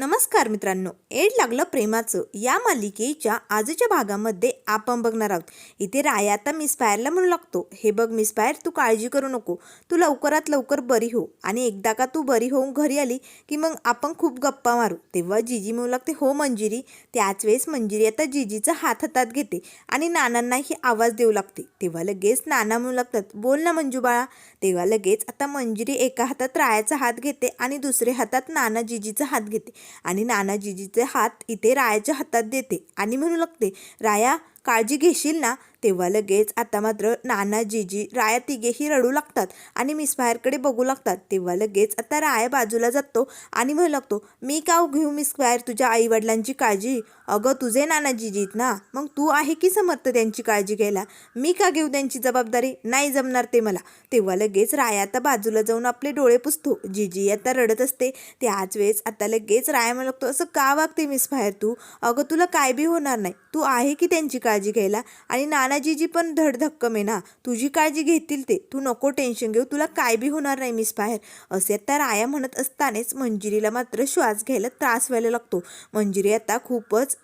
नमस्कार मित्रांनो एड लागलं प्रेमाचं या मालिकेच्या आजच्या भागामध्ये आपण बघणार आहोत. इथे राया आता मिस फायरला म्हणू लागतो हे बघ मिस फायर तू काळजी करू नको तू लवकरात लवकर बरी हो आणि एकदा का तू बरी होऊन घरी आली की मग आपण खूप गप्पा मारू. तेव्हा जिजी म्हणू लागते हो मंजिरी त्याच वेळेस मंजिरी आता जिजीचा हात हातात घेते आणि नानांनाही आवाज देऊ लागते. तेव्हा लगेच नाना म्हणू लागतात बोल ना मंजू बाळा तेव्हा लगेच आता मंजिरी एका हातात रायाचा हात घेते आणि दुसऱ्या हातात नाना जिजीचा हात घेते. आणि नानाजीजीचे हात इथे रायाच्या हातात देते. आणि म्हणू लागते राया काळजी घेशील ना? तेव्हा लगेच आता मात्र नाना जिजी राया तिघेही रडू लागतात आणि मिस फायरकडे बघू लागतात. तेव्हा लगेच आता राया बाजूला जातो आणि म्हणू लागतो मी का घेऊ मिस फायर तुझ्या आईवडिलांची काळजी? अगं तुझे नाना जीजीत ना. मग तू आहे की समर्थ त्यांची काळजी घ्यायला? मी का घेऊ त्यांची जबाबदारी? नाही जमणार ते मला. तेव्हा लगेच राया आता बाजूला जाऊन आपले डोळे पुसतो. जीजी आता रडत असते. त्याच वेळेस आता लगेच राया म्हणू लागतो असं का वागते मिस फायर तू? अगं तुला काय बी होणार नाही. तू आहे की त्यांची काळजी काळजी घ्यायला. आणि नानाजीजी पण धडधक्कम आहे ना. तुझी काळजी घेतील ते. तू नको टेन्शन घेऊ. तुला काय बी होणार नाही मिस बाहेर. असे आता राया म्हणत असतानाच मंजिरीला मात्र श्वास घ्यायला त्रास व्हायला लागतो. मंजिरी आता खूपच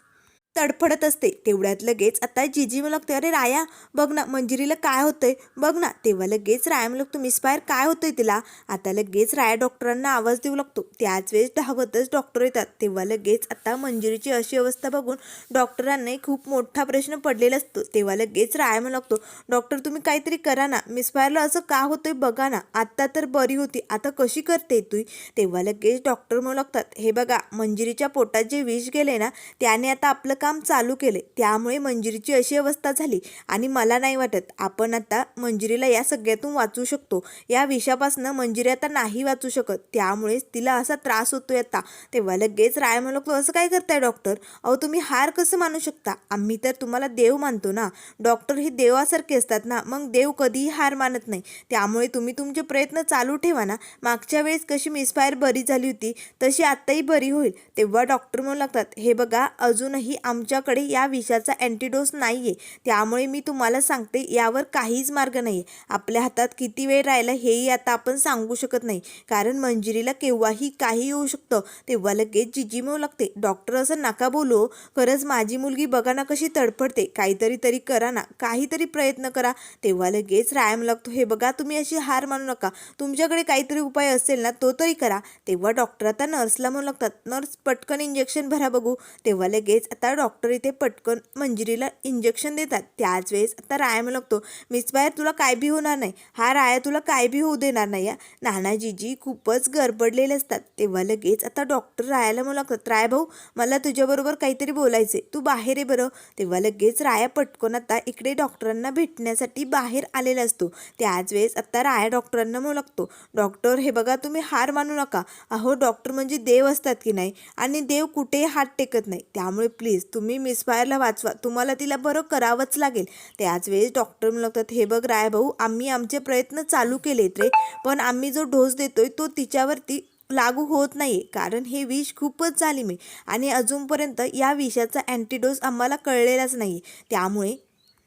तडफडत असते. तेवढ्यात लगेच आता जीजी म्हणू लागते अरे राया बघ ना मंजिरीला काय होतंय? बघ ना तेव्हा लगेच राया म्हणू लागतो मिसफायर काय होतंय तिला? आता लगेच राया डॉक्टरांना आवाज देऊ लागतो. त्याच वेळेस धावतच डॉक्टर येतात. तेव्हा लगेच आता मंजिरीची अशी अवस्था बघून डॉक्टरांनाही खूप मोठा प्रश्न पडलेला असतो. तेव्हा लगेच राया म्हणू लागतो डॉक्टर तुम्ही काहीतरी करा ना. मिसफायरला असं का होतंय बघा ना. आत्ता तर बरी होती. आता कशी करते तू? तेव्हा लगेच डॉक्टर म्हणू लागतात हे बघा मंजिरीच्या पोटात जे विष गेले ना त्याने आता आपलं काम चालू केले. त्यामुळे मंजिरीची अशी अवस्था झाली आणि मला नाही वाटत आपण आता मंजिरीला या सगळ्यातून वाचू शकतो. या विषापासनं मंजिरी आता नाही वाचू शकत. त्यामुळेच तिला असा त्रास होतोय आता. तेव्हा लगेच राय म्हणलो असं काय करताय डॉक्टर? अहो तुम्ही हार कसं मानू शकता? आम्ही तर तुम्हाला देव मानतो ना. डॉक्टर हे देवासारखे असतात ना. मग देव कधीही हार मानत नाही. त्यामुळे तुम्ही तुमचे प्रयत्न चालू ठेवा ना. मागच्या वेळेस कशी मिसफायर बरी झाली होती तशी आत्ताही बरी होईल. तेव्हा डॉक्टर म्हणू लागतात हे बघा अजूनही आमच्याकडे या विषाचा अँटीडोस नाही आहे त्यामुळे मी तुम्हाला सांगते यावर काहीच मार्ग नाही आहे आपल्या हातात किती वेळ राहिला हेही आता आपण सांगू शकत नाही. कारण मंजिरीला केव्हाही काही होऊ शकतं तेव्हा लगेच जिजी म्हणू लागते. डॉक्टर असं नका बोलू हो. खरंच माझी मुलगी बघा ना कशी तडफडते. काहीतरी तरी करा ना काहीतरी प्रयत्न करा. तेव्हा लगेच रायम लागतो. हे बघा तुम्ही अशी हार मानू नका. तुमच्याकडे काहीतरी उपाय असेल ना तो तरी करा. तेव्हा डॉक्टर आता नर्सला म्हणू लागतात नर्स पटकन इंजेक्शन भरा बघू. तेव्हा लगेच आता डॉक्टर डॉक्टर इथे पटकन मंजिरीला इंजेक्शन देतात. त्याच वेळेस आता राया म्हणू लागतो मिस बाहेर तुला काय बी होणार नाही. हा राया तुला काय बी होऊ देणार नाही या नानाजीजी खूपच गडबडलेले असतात. तेव्हा लगेच आता डॉक्टर रायाला म्हणू लागतात राय भाऊ मला तुझ्याबरोबर काहीतरी बोलायचे तू बाहेर आहे बरं. तेव्हा लगेच राया पटकन आता इकडे डॉक्टरांना भेटण्यासाठी बाहेर आलेला असतो. त्याच वेळेस आता राया डॉक्टरांना म्हणू लागतो डॉक्टर हे बघा तुम्ही हार मानू नका. अहो डॉक्टर म्हणजे देव असतात की नाही? आणि देव कुठेही हात टेकत नाही. त्यामुळे प्लीज तुम्ही मिसफायरला वाचवा. तुम्हाला तिला बरं करावंच लागेल. त्याच वेळेस डॉक्टर म्हणतात हे बघ राय भाऊ आम्ही आमचे प्रयत्न चालू केलेत रे पण आम्ही जो डोस देतोय तो तिच्यावरती लागू होत नाही कारण हे विष खूपच झाली मी. आणि अजूनपर्यंत या विषाचा अँटीडोस आम्हाला कळलेलाच नाही त्यामुळे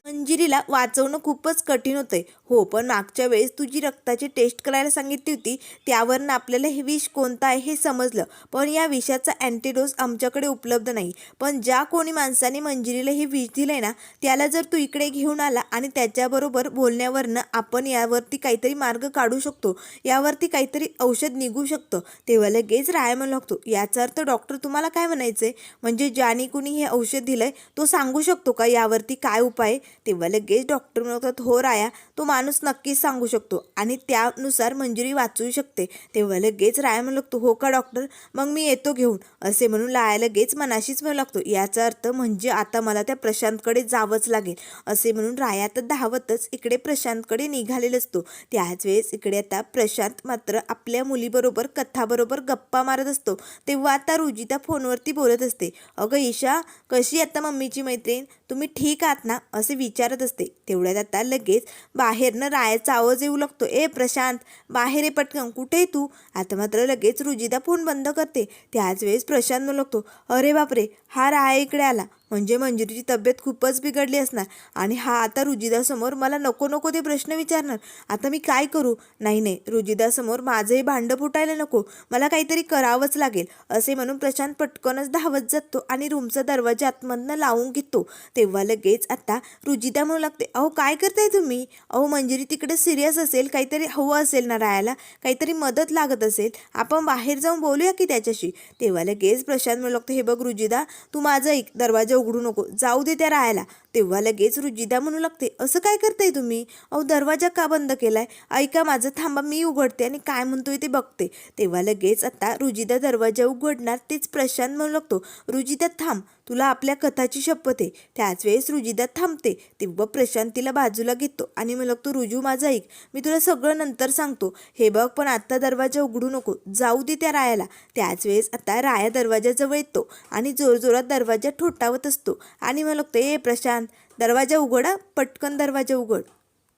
मंजिरीला वाचवणं खूपच कठीण होतंय. हो पण मागच्या वेळेस तू जी रक्ताची टेस्ट करायला सांगितली होती त्यावरनं आपल्याला हे विष कोणतं आहे हे समजलं. पण या विषाचा अँटीडोस आमच्याकडे उपलब्ध नाही. पण ज्या कोणी माणसाने मंजिरीला हे विष दिलंय ना त्याला जर तू इकडे घेऊन आला आणि त्याच्याबरोबर बोलण्यावरनं आपण यावरती काहीतरी मार्ग काढू शकतो यावरती काहीतरी औषध निघू शकतं तेव्हा लगेच राय म्हणू लागतो. याचा अर्थ डॉक्टर तुम्हाला काय म्हणायचंय? म्हणजे ज्याने कुणी हे औषध दिलंय तो सांगू शकतो का यावरती काय उपाय? तेव्हा लगेच डॉक्टर म्हणतात हो राया तो माणूस नक्कीच सांगू शकतो आणि त्यानुसार मंजुरी वाचू शकते. तेव्हा लगेच राया म्हणू लागतो हो का डॉक्टर मग मी येतो घेऊन. असे म्हणून लाया लगेच मनाशीच म्हणू लागतो याचा अर्थ म्हणजे आता मला त्या प्रशांतकडे जावंच लागेल. असे म्हणून राया तर धावतच इकडे प्रशांतकडे निघालेला असतो. त्याच वेळेस इकडे आता प्रशांत मात्र आपल्या मुलीबरोबर कथाबरोबर गप्पा मारत असतो. तेव्हा आता रुजिता फोनवरती बोलत असते अगं ईशा कशी आता मम्मीची मैत्रीण? तुम्ही ठीक आहात ना? असे विचारत असते. तेवढ्यात आता लगेच बाहेरनं रायाचा आवाज येऊ लागतो. ए प्रशांत बाहेर ये पटकन. कुठे तू? आता मात्र लगेच रुजिदा फोन बंद करते. त्याच वेळेस प्रशांत म्हणू लागतो. अरे बापरे हा राया इकडे आला. म्हणजे मंजुरीची तब्येत खूपच बिघडली असणार. आणि हा आता रुजिदासमोर मला नको नको ते प्रश्न विचारणार. आता मी काय करू? नाही नाही रुजिदासमोर माझंही भांडं फुटायला नको. मला काहीतरी करावंच लागेल असे म्हणून प्रशांत पटकनच धावत जातो आणि रूमचा दरवाजा आतमधनं लावून घेतो. तेव्हा लगेच आता रुजिदा म्हणू लागते अहो काय करताय तुम्ही? अहो मंजुरी तिकडे सिरियस असेल काहीतरी हवं असेल ना राहायला? काहीतरी मदत लागत असेल? आपण बाहेर जाऊन बोलूया की त्याच्याशी? तेव्हा लगेच प्रशांत म्हणू लागतो हे बघ रुजिदा तू माझं एक दरवाजा उघडू नको. जाऊ दे त्या राहायला. तेव्हा लगेच रुजिदा म्हणू लागते. असं काय करताय तुम्ही? अहो दरवाजा का बंद केलाय? ऐका माझं थांबा मी उघडते आणि काय म्हणतोय ते बघते. तेव्हा लगेच आता रुजिदा दरवाजा उघडणार तेच प्रशांत म्हणू लागतो. रुजिदा थांब. तुला आपल्या कथाची शपथ आहे. त्याच वेळेस रुजिदा थांबते. तेव्हा प्रशांत तिला बाजूला घेतो आणि मग लागतो रुजू माझा ऐक. मी तुला सगळं नंतर सांगतो. हे बघ पण आत्ता दरवाजा उघडू नको. जाऊ दे त्या रायाला. त्याच वेळेस आता राया दरवाजाजवळ येतो आणि जोरजोरात दरवाजा ठोठावत असतो. आणि मग ते ए प्रशांत दरवाजा उघडा. पटकन दरवाजा उघड.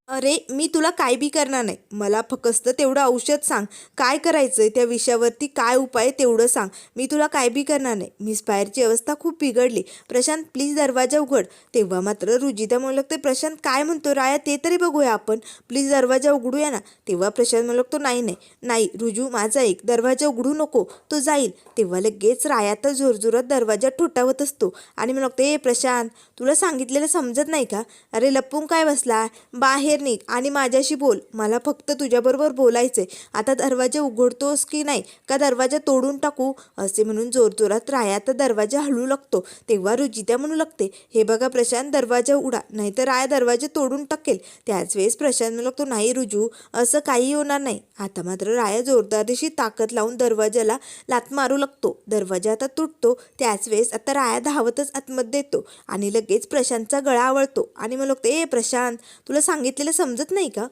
अरे मी तुला काय बी करणार नाही. मला फक्त तेवढं औषध सांग. काय करायचं त्या विषयावरती? काय उपाय आहे तेवढं सांग. मी तुला काय बी करणार नाही. मिस फायरची अवस्था खूप बिघडली. प्रशांत प्लीज दरवाजा उघड. तेव्हा मात्र रुजिता म्हणू लागते प्रशांत काय म्हणतो राया? ते तरी बघूया आपण. प्लीज दरवाजा उघडूया ना. तेव्हा प्रशांत म्हणू लागतो नाही नाही. नाही रुजू माझा एक. दरवाजा उघडू नको. तो जाईल. तेव्हा लगेच राया तर जोरजोरात दरवाजा ठोठावत असतो. आणि म्हणू लागतो ए प्रशांत तुला सांगितलेलं समजत नाही का? अरे लपून काय बसला बाहेर निघ आणि माझ्याशी बोल. मला फक्त तुझ्याबरोबर बोलायचे आता दरवाजा उघडतोस की नाही? का दरवाजा तोडून टाकू? असे म्हणून जोरजोरात राया तर दरवाजा हलू लागतो. तेव्हा रुजित्या म्हणू लागते हे बघा प्रशांत दरवाजा उडा नाहीतर राया दरवाजा तोडून टाकेल. त्याच वेळेस प्रशांत म्हणू लागतो नाही रुजू असं काही होणार नाही. आता मात्र राया जोरदारीशी ताकद लावून दरवाजाला लात मारू लागतो. दरवाजा आता तुटतो. त्याच वेळेस आता राया धावतच आतमध्ये येतो आणि लगेच प्रशांतचा गळा आवळतो आणि मग लागतो ए प्रशांत तुला सांगितलं आपल्याला समजत नाही का?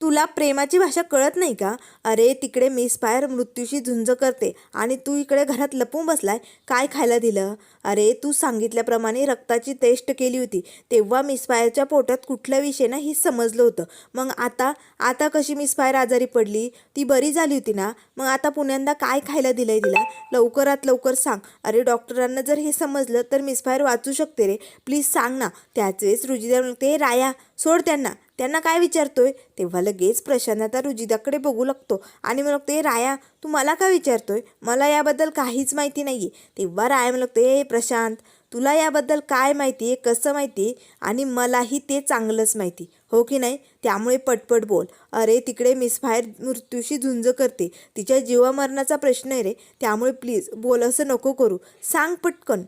तुला प्रेमाची भाषा कळत नाही का? अरे तिकडे मिस फायर मृत्यूशी झुंज करते आणि तू इकडे घरात लपून बसलाय. काय खायला दिलं? अरे तू सांगितल्याप्रमाणे रक्ताची टेस्ट केली होती. तेव्हा मिस फायरच्या पोटात कुठल्या विषयनं हे समजलं होतं. मग आता आता कशी मिस फायर आजारी पडली? ती बरी झाली होती ना? मग आता पुण्यांदा काय खायला दिलंय तिला? लवकरात लवकर सांग. अरे डॉक्टरांना जर हे समजलं तर मिस फायर वाचू शकते रे. प्लीज सांग ना. त्याच वेळेस रुजिदा म्हणते राया सोड त्यांना. त्यांना काय विचारतोय? तेव्हा लगेच प्रशांत आता रुजिदाकडे बघू लागतो आणि मग ते राया तू मला का विचारतोय? मला याबद्दल काहीच माहिती नाही आहे तेव्हा राया म्हणू लागतो ए प्रशांत तुला याबद्दल काय माहिती आहे कसं माहिती आहे आणि मलाही ते चांगलंच माहिती. हो की नाही? त्यामुळे पटपट बोल. अरे तिकडे मिस फायर मृत्यूशी झुंज करते. तिच्या जीवामरणाचा प्रश्न आहे रे. त्यामुळे प्लीज बोल असं नको करू. सांग पटकन.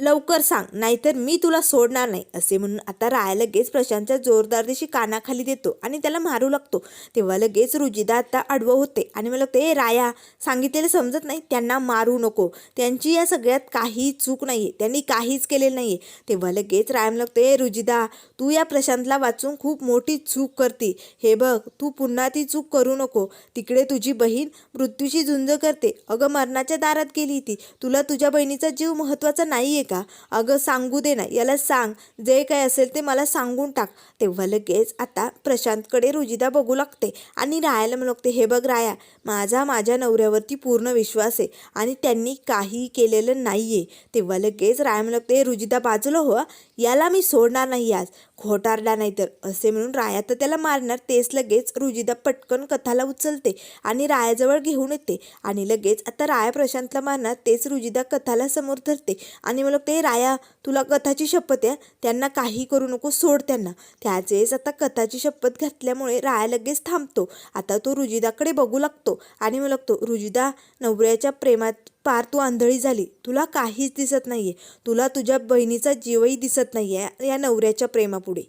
लवकर सांग नाहीतर मी तुला सोडणार नाही असे म्हणून आता राया लगेच प्रशांतच्या जोरदार दिशी कानाखाली देतो आणि त्याला मारू लागतो. तेव्हा लगेच रुजिदा आता आडवं होते आणि मला ते राया सांगितलेलं समजत नाही त्यांना मारू नको. त्यांची या सगळ्यात काही चूक नाही आहे त्यांनी काहीच केलेलं नाही आहे तेव्हा लगेच राया म्हणतो ते ए रुजिदा तू या प्रशांतला वाचून खूप मोठी चूक करते. हे बघ तू पुन्हा ती चूक करू नको. तिकडे तुझी बहीण मृत्यूशी झुंज करते. अगं मरणाच्या दारात गेली ती तुला तुझ्या बहिणीचा जीव महत्त्वाचा नाही आहे का? अगं सांगू दे ना. याला सांग. जे काय असेल ते मला सांगून टाक. तेव्हा लगेच आता प्रशांतकडे रुजिदा बघू लागते आणि रायाला लागते हे बघ राया माझा माझ्या नवऱ्यावरती पूर्ण विश्वास आहे आणि त्यांनी काही केलेलं नाही आहे तेव्हा लगेच राया म्हणते रुजिदा बाजूला हो. याला मी सोडणार नाही आज. खोटारला नाही तर असे म्हणून राया तर त्याला मारणार. तेच लगेच रुजिदा पटकन कथाला उचलते आणि रायाजवळ घेऊन येते. आणि लगेच आता राया प्रशांतला मारणार. तेच रुजिदा कथाला समोर धरते. आणि मला ते राया तुला कथाची शपथ आहे? त्यांना काही करू नको सोड त्यांना. त्याच वेळेस आता कथाची शपथ घातल्यामुळे राया लगेच थांबतो. आता तो रुजिदाकडे बघू लागतो. आणि मग लागतो रुजिदा नवऱ्याच्या प्रेमात पार तू आंधळी झाली. तुला काहीच दिसत नाहीये. तुला तुझ्या बहिणीचा जीवही दिसत नाहीये या नवऱ्याच्या प्रेमापुढे.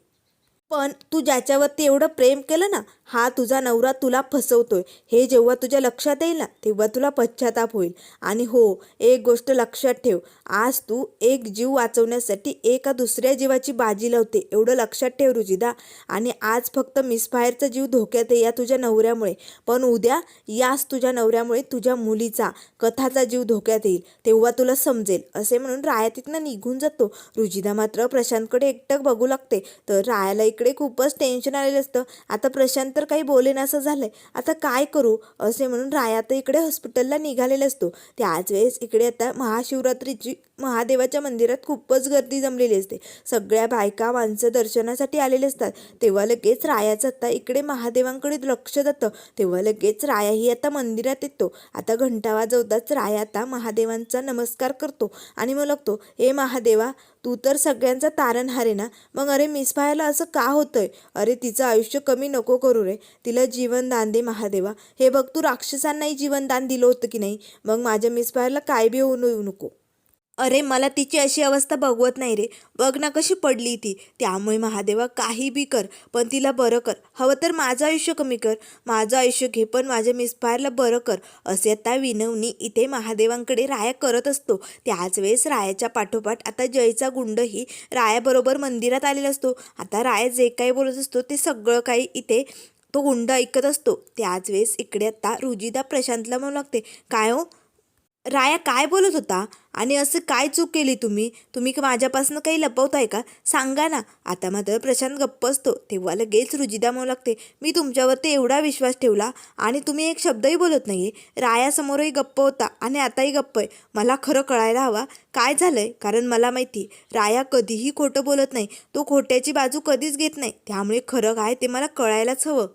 पण तू ज्याच्यावरती एवढं प्रेम केलं ना हा तुझा नवरा तुला फसवतोय. हे जेव्हा तुझ्या लक्षात येईल ना तेव्हा तुला पश्चाताप होईल. आणि हो एक गोष्ट लक्षात ठेव. आज तू एक जीव वाचवण्यासाठी एका दुसऱ्या जीवाची बाजी लावते. एवढं लक्षात ठेव रुजिदा आणि आज फक्त मिसफायरचा जीव धोक्यात आहे या तुझ्या नवऱ्यामुळे. पण उद्या याच तुझ्या नवऱ्यामुळे तुझ्या मुलीचा कथाचा जीव धोक्यात येईल. तेव्हा तुला समजेल. असे म्हणून राया तिथनं निघून जातो. रुजिदा मात्र प्रशांतकडे एकटक बघू लागते. तर रायाला इकडे खूपच टेन्शन आलेलं असतं. आता प्रशांत तर काही बोलेनासं झालंय. आता काय करू? असे म्हणून राया तर इकडे हॉस्पिटलला निघालेला असतो. त्याच वेळेस इकडे आता महाशिवरात्रीची महादेवाच्या मंदिरात खूपच गर्दी जमलेली असते. सगळ्या बायका माणसं दर्शनासाठी आलेले असतात. तेव्हा लगेच रायाचं आता इकडे महादेवांकडे लक्ष जातं. तेव्हा लगेच रायाही आता मंदिरात येतो. आता घंटा वाजवताच राया आता महादेवांचा नमस्कार करतो आणि मग लागतो हे महादेवा तू तर सगळ्यांचा तारणहार आहे ना? मग अरे मिसफायरला असं का होतंय? अरे तिचं आयुष्य कमी नको करू रे. तिला जीवनदान दे महादेवा. हे बघ तू राक्षसांनाही जीवनदान दिलं होतं की नाही? मग माझ्या मिसफायरला काय बी होऊ येऊ नको. अरे मला तिची अशी अवस्था बघवत नाही रे. बघ ना कशी पडली ती. त्यामुळे महादेवा काही बी कर पण तिला बरं कर. हवं तर माझं आयुष्य कमी कर. माझं आयुष्य घे पण माझ्या मिसफायरला बरं कर. असे आता विनवणी इथे महादेवांकडे राया करत असतो. त्याच वेळेस रायाच्या पाठोपाठ आता जयचा गुंडही रायाबरोबर मंदिरात आलेला असतो. आता राया जे काही बोलत असतो ते सगळं काही इथे तो गुंड ऐकत असतो. त्याच वेळेस इकडे आता रुजिदा प्रशांतला म्हणू लागते. काय हो? राया काय बोलत होता? आणि असं काय चूक केली तुम्ही? तुम्ही माझ्यापासून काही लपवताय का? सांगा ना. आता मात्र प्रशांत गप्प असतो. तेव्हा लगेच रुजिदा म्हणू लागते. मी तुमच्यावरती एवढा विश्वास ठेवला आणि तुम्ही एक शब्दही बोलत नाही आहे रायासमोरही गप्प होता आणि आताही गप्प आहे. मला खरं कळायला हवा. काय झालंय? कारण मला माहिती राया कधीही खोटं बोलत नाही. तो खोट्याची बाजू कधीच घेत नाही. त्यामुळे खरं काय ते मला कळायलाच हवं.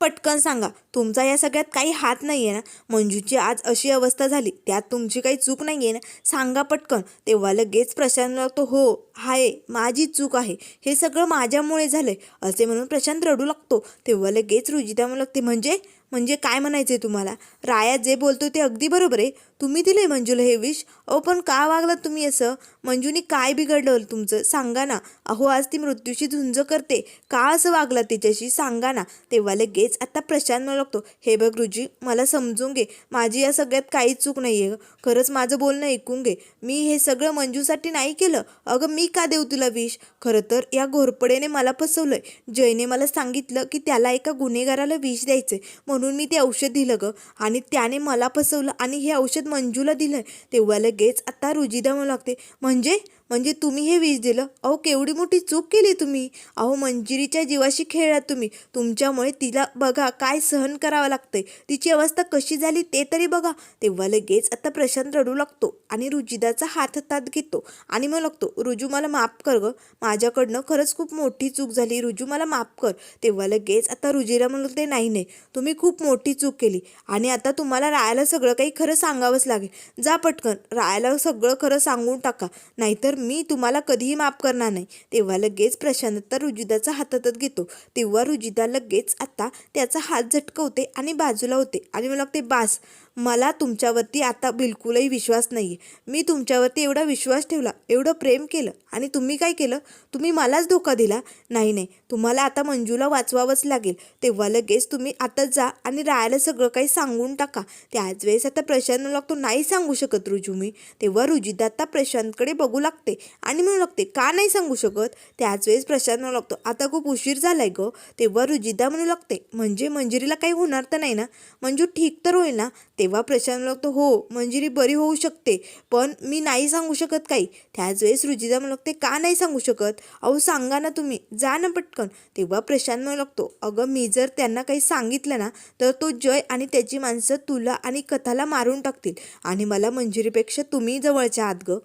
पटकन सांगा. तुमचा या सगळ्यात काही हात नाही आहे ना? मंजूची आज अशी अवस्था झाली त्यात तुमची काही चूक नाही आहे ना? सांगा पटकन. तेव्हा लगेच प्रशांत लागतो हो हाय माझी चूक आहे. हे सगळं माझ्यामुळे झालंय. असे म्हणून प्रशांत रडू लागतो. तेव्हा लगेच रुजिता म्हणू लागते म्हणजे? म्हणजे काय म्हणायचे तुम्हाला? राया जे बोलतो ते अगदी बरोबर आहे. तुम्ही दिले मंजूला हे विष अहो पण का वागलात तुम्ही असं? मंजूनी काय बिघडलं तुमचं? सांगा ना. अहो आज ती मृत्यूशी झुंज करते. का असं वागला तिच्याशी? सांगा ना. तेव्हा लगेच आत्ता प्रशांत लागतो हे बघ रुजी मला समजून घे. माझी या सगळ्यात काहीच चूक नाही आहे खरंच माझं बोलणं ऐकून घे. मी हे सगळं मंजूसाठी नाही केलं. अगं मी का देऊ तुला विष खरं तर या घोरपडेने मला फसवलंय. जयने मला सांगितलं की त्याला एका गुन्हेगाराला विष द्यायचं म्हणून मी ते औषध दिलं गं. आणि त्याने मला फसवलं आणि हे औषध मंजूला दिलं तेव्हा लगेच आता रुजिदा म्हणू लागते. म्हणजे म्हणजे तुम्ही हे वीज दिलं. अहो केवढी मोठी चूक केली तुम्ही. अहो मंजिरीच्या जीवाशी खेळलात तुम्ही. तुमच्यामुळे तिला बघा काय सहन करावं लागतंय. तिची अवस्था कशी झाली ते तरी बघा. तेव्हा लगेच आता प्रशांत रडू लागतो आणि रुजिदाचा हात हातात घेतो आणि मग लागतो रुजू मला माफ कर ग. माझ्याकडनं खरंच खूप मोठी चूक झाली. रुजू मला माफ कर. तेव्हा लगेच आता रुजिरा म्हणते नाही नाही. तुम्ही खूप मोठी चूक केली आणि आता तुम्हाला रायाला सगळं काही खरं सांगावंच लागेल. जा पटकन. रायाला सगळं खरं सांगून टाका. नाहीतर मी तुम्हाला कधीही माफ करणार नाही. तेव्हा लगेच प्रशांततर रुजिदाचा हातातच घेतो. तेव्हा रुजिदा लगेच आता त्याचा हात झटकवते आणि बाजूला होते. आणि मला लागते बास मला तुमच्यावरती आता बिलकुलही विश्वास नाही आहे मी तुमच्यावरती एवढा विश्वास ठेवला एवढं प्रेम केलं आणि तुम्ही काय केलं? तुम्ही मलाच धोका दिला? नाही नाही. तुम्हाला आता मंजूला वाचवावंच लागेल. तेव्हा लगेच तुम्ही आता जा आणि रायाला सगळं काही सांगून टाका. त्याच वेळेस आता प्रशांत लागतो नाही सांगू शकत रुजू मी. तेव्हा रुजिदा आता प्रशांतकडे बघू लागते आणि म्हणू लागते का नाही सांगू शकत? त्याच वेळेस प्रशांत म्हणू लागतो आता खूप उशीर झालाय ग. तेव्हा रुजिदा म्हणू लागते म्हणजे मंजिरीला काही होणार तर नाही ना? मंजू ठीक तर होईल ना? तेव्हा प्रशांत लागतो हो मंजिरी बरी होऊ शकते पण मी नाही सांगू शकत काही. त्याच वेळेस रुजिदा म्हणू लागते का नाही सांगू शकत? अहो सांगा ना तुम्ही जा ना पटकन. तेव्हा प्रशांत म्हणू लागतो अगं मी जर त्यांना काही सांगितलं ना तर तो जय आणि त्याची माणसं तुला आणि कथाला मारून टाकतील आणि मला मंजिरीपेक्षा तुम्ही जवळच्या आहात गं.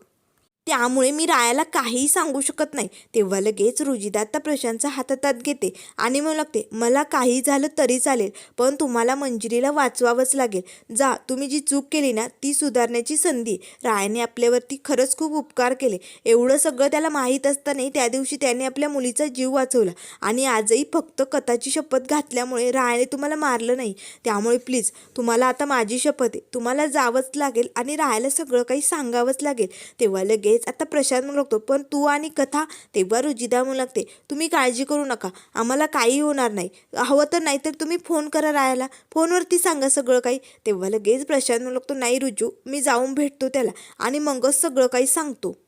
त्यामुळे मी रायाला काहीही सांगू शकत नाही. तेव्हा लगेच रुजिदाता प्रशांतचा हातात घेते आणि म्हणू लागते मला काही झालं तरी चालेल पण तुम्हाला मंजिरीला वाचवावंच लागेल. जा तुम्ही जी चूक केली ना ती सुधारण्याची संधी आहे. रायाने आपल्यावरती खरंच खूप उपकार केले. एवढं सगळं त्याला माहीत असतानाही त्या दिवशी त्याने आपल्या मुलीचा जीव वाचवला आणि आजही फक्त कथाची शपथ घातल्यामुळे रायाने तुम्हाला मारलं नाही. त्यामुळे प्लीज तुम्हाला आता माझी शपथ आहे. तुम्हाला जावंच लागेल आणि राहायला सगळं काही सांगावंच लागेल. तेव्हा लगेच आता प्रशांत म्हणू लागतो पण तू आणि कथा तेव्हा रुजिदा म्हणू लागते. तुम्ही काळजी करू नका. आम्हाला काही होणार नाही. हवं तर नाहीतर तुम्ही फोन करा रायाला फोनवरती सांगा सगळं काही. तेव्हा लगेच प्रशांत म्हणू लागतो नाही रुजू मी जाऊन भेटतो त्याला आणि मगच सगळं काही सांगतो.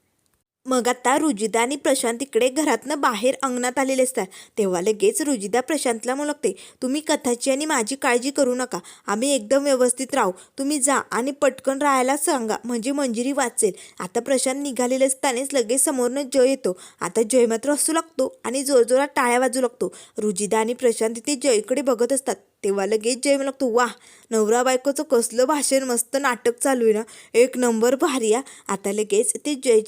मग आता रुजिदा आणि प्रशांत इकडे घरातनं बाहेर अंगणात आलेले असतात. तेव्हा लगेच रुजिदा प्रशांतला मुलगते. तुम्ही कथाची आणि माझी काळजी करू नका. आम्ही एकदम व्यवस्थित राहू. तुम्ही जा आणि पटकन राहायला सांगा. म्हणजे मंजिरी वाचेल. आता प्रशांत निघालेले असतानाच लगेच समोरनं जय येतो. आता जय मात्र हसू लागतो आणि जोरजोरात टाळ्या वाजू लागतो. रुजिदा आणि प्रशांत तिथे जयकडे बघत असतात. तेव्हा लगेच जय लागतो वाह नवरा बायकोचं कसलं भाषण मस्त नाटक चालू आहे ना. एक नंबर भारी आता लगेच ते जय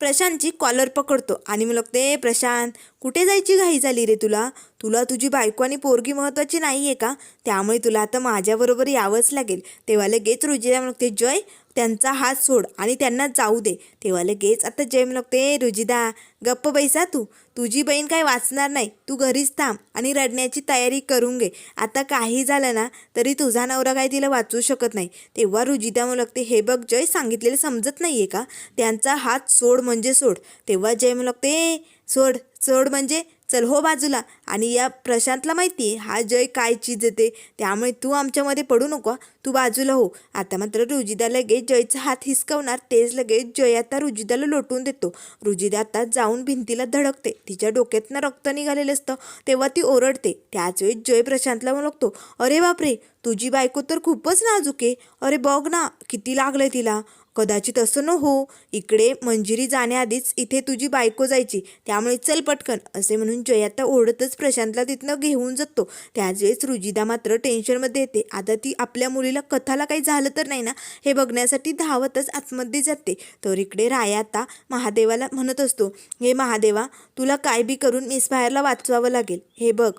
प्रशांतची कॉलर पकडतो. आणि मग ते प्रशांत कुठे जायची घाई झाली रे तुला? तुला तुझी बायको आणि पोरगी महत्त्वाची नाही आहे का? त्यामुळे तुला आता माझ्याबरोबर यावंच लागेल. तेव्हा लगेच रुजिदा म्हणते जय त्यांचा हात सोड आणि त्यांना जाऊ दे. तेव्हा लगेच आता जय म्हणते रुजिदा गप्प बैसा तू. तुझी बहीण काय वाचणार नाही. तू घरीच थांब आणि रडण्याची तयारी करून घे. आता काही झालं ना तरी तुझा नवरा काय तिला वाचू शकत नाही. तेव्हा रुजिदा म्हणू लागते हे बघ जय सांगितलेलं समजत नाही आहे का? त्यांचा हात सोड म्हणजे सोड. तेव्हा जय म्हणू लागते सोड सोड म्हणजे चल हो बाजूला. आणि या प्रशांतला माहिती आहे हा जय काय चीज येते त्यामुळे तू आमच्यामध्ये पडू नको तू बाजूला हो. आता मात्र रुजिदा लगेच जयचा हात हिसकवणार. तेच लगेच जय आता रुजिदाला लोटून देतो. रुजिदा आता जाऊन भिंतीला धडकते. तिच्या डोक्यातनं रक्त निघालेलं असतं. तेव्हा ती ओरडते. त्याच वेळी जय प्रशांतला म्हणतो अरे बापरे तुझी बायको तर खूपच नाजूक आहे. अरे बघ ना किती लागलंय तिला. कदाचित असं न हो. इकडे मंजिरी जाण्याआधीच इथे तुझी बायको जायची. त्यामुळे चल पटकन. असे म्हणून जय आता ओढतच प्रशांतला तिथनं घेऊन जातो. त्याच वेळेस रुजिदा मात्र टेन्शनमध्ये येते. आता ती आपल्या मुली मुलीला कथाला काही झालं तर नाही ना? हे बघण्यासाठी धावतच आतमध्ये जाते. तर इकडे राया आता महादेवाला म्हणत असतो हे महादेवा तुला काय बी करून मिस बाहेरला वाचवावं लागेल. हे बघ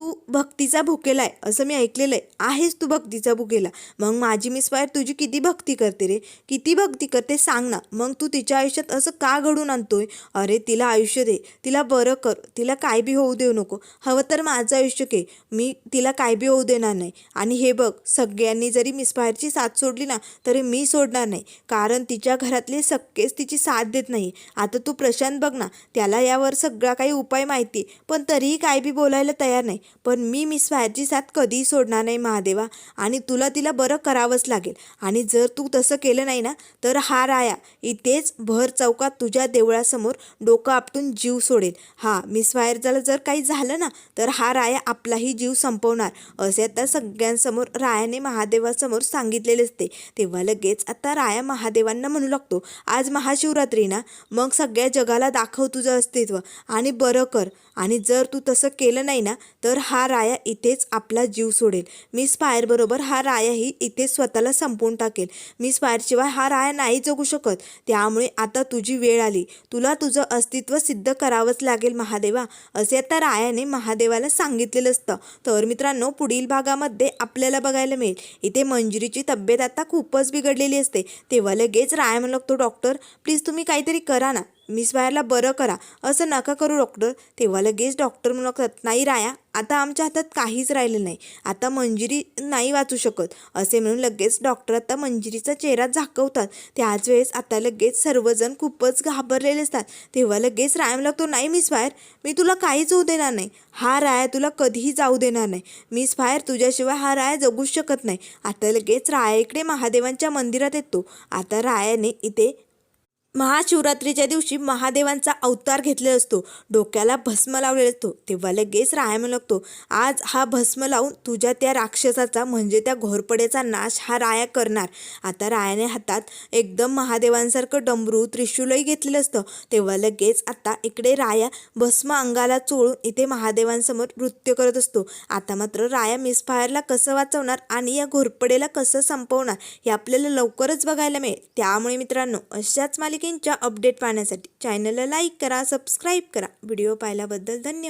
तू भक्तीचा भुकेला आहे असं मी ऐकलेलं आहे. आहेस तू भक्तीचा भुकेला. मग माझी मिस फायर तुझी किती भक्ती करते रे? किती भक्ती करते सांग ना. मग तू तिच्या आयुष्यात असं का घडून आणतोय? अरे तिला आयुष्य दे. तिला बरं कर. तिला काय बी होऊ देऊ नको. हवं तर माझं आयुष्य के मी तिला काय बी होऊ देणार नाही. आणि हे बघ सगळ्यांनी जरी मिस फायरची साथ सोडली ना तरी मी सोडणार नाही. कारण तिच्या घरातले सगळेच तिची साथ देत नाही. आता तू प्रशांत बघ ना त्याला यावर सगळा काही उपाय माहिती पण तरीही काय बी बोलायला तयार नाही. पण मी मिस फायरची साथ कधीही सोडणार नाही महादेवा. आणि तुला तिला बरं करावंच लागेल. आणि जर तू तसं केलं नाही ना तर हा राया इथेच भर चौकात तुझ्या देवळासमोर डोकं आपटून जीव सोडेल. हा मिस फायरला जर काही झालं ना तर हा राया आपलाही जीव संपवणार. असे आता सगळ्यांसमोर रायाने महादेवासमोर सांगितलेले असते. तेव्हा लगेच आता राया महादेवांना म्हणू लागतो आज महाशिवरात्री ना मग सगळ्या जगाला दाखव तुझं अस्तित्व. आणि बरं कर. आणि जर तू तसं केलं नाही ना तर तर हा राया इथेच आपला जीव सोडेल. मिस फायरबरोबर हा रायाही इथेच स्वतःला संपवून टाकेल. मिस फायरशिवाय हा राया नाही जगू शकत. त्यामुळे आता तुझी वेळ आली. तुला तुझं अस्तित्व सिद्ध करावंच लागेल महादेवा असे आता रायाने महादेवाला सांगितलेलं असतं. तर मित्रांनो पुढील भागामध्ये आपल्याला बघायला मिळेल. इथे मंजिरीची तब्येत आता खूपच बिघडलेली असते. तेव्हा लगेच राया म्हणू लागतो डॉक्टर प्लीज तुम्ही काहीतरी करा ना. मिस बाहेरला बरं करा. असं नका करू डॉक्टर. तेव्हा लगेच डॉक्टर म्हणू लागतात नाही राया आता आमच्या हातात काहीच राहिलं नाही. आता मंजिरी नाही वाचू शकत. असे म्हणून लगेच डॉक्टर आता मंजिरीचा चेहरा झाकवतात. त्याच वेळेस आता लगेच सर्वजण खूपच घाबरलेले असतात. तेव्हा लगेच रायम लागतो नाही मिस फायर मी तुला काहीच होऊ देणार नाही. हा राया तुला कधीही जाऊ देणार नाही. मिस फायर तुझ्याशिवाय हा राया जगूच शकत नाही. आता लगेच राया इकडे महादेवांच्या मंदिरात येतो. आता रायाने इथे महाशिवरात्रीच्या दिवशी महादेवांचा अवतार घेतलेला असतो. डोक्याला भस्म लावलेला असतो. तेव्हा लगेच राहायला लागतो. आज हा भस्म लावून तुझ्या त्या राक्षसाचा म्हणजे त्या घोरपडेचा नाश हा राया करणार. आता रायाने हातात एकदम महादेवांसारखं डमरू त्रिशूलही घेतलेलं असतं. तेव्हा लगेच आता इकडे राया भस्म अंगाला चोळून इथे महादेवांसमोर नृत्य करत असतो. आता मात्र राया मिसफायरला कसं वाचवणार आणि या घोरपडेला कसं संपवणार हे आपल्याला लवकरच बघायला मिळेल. त्यामुळे मित्रांनो अशाच मालिकेंच्या अपडेट पाहण्यासाठी चॅनलला लाईक करा सबस्क्राईब करा. व्हिडिओ पाहिल्याबद्दल धन्यवाद.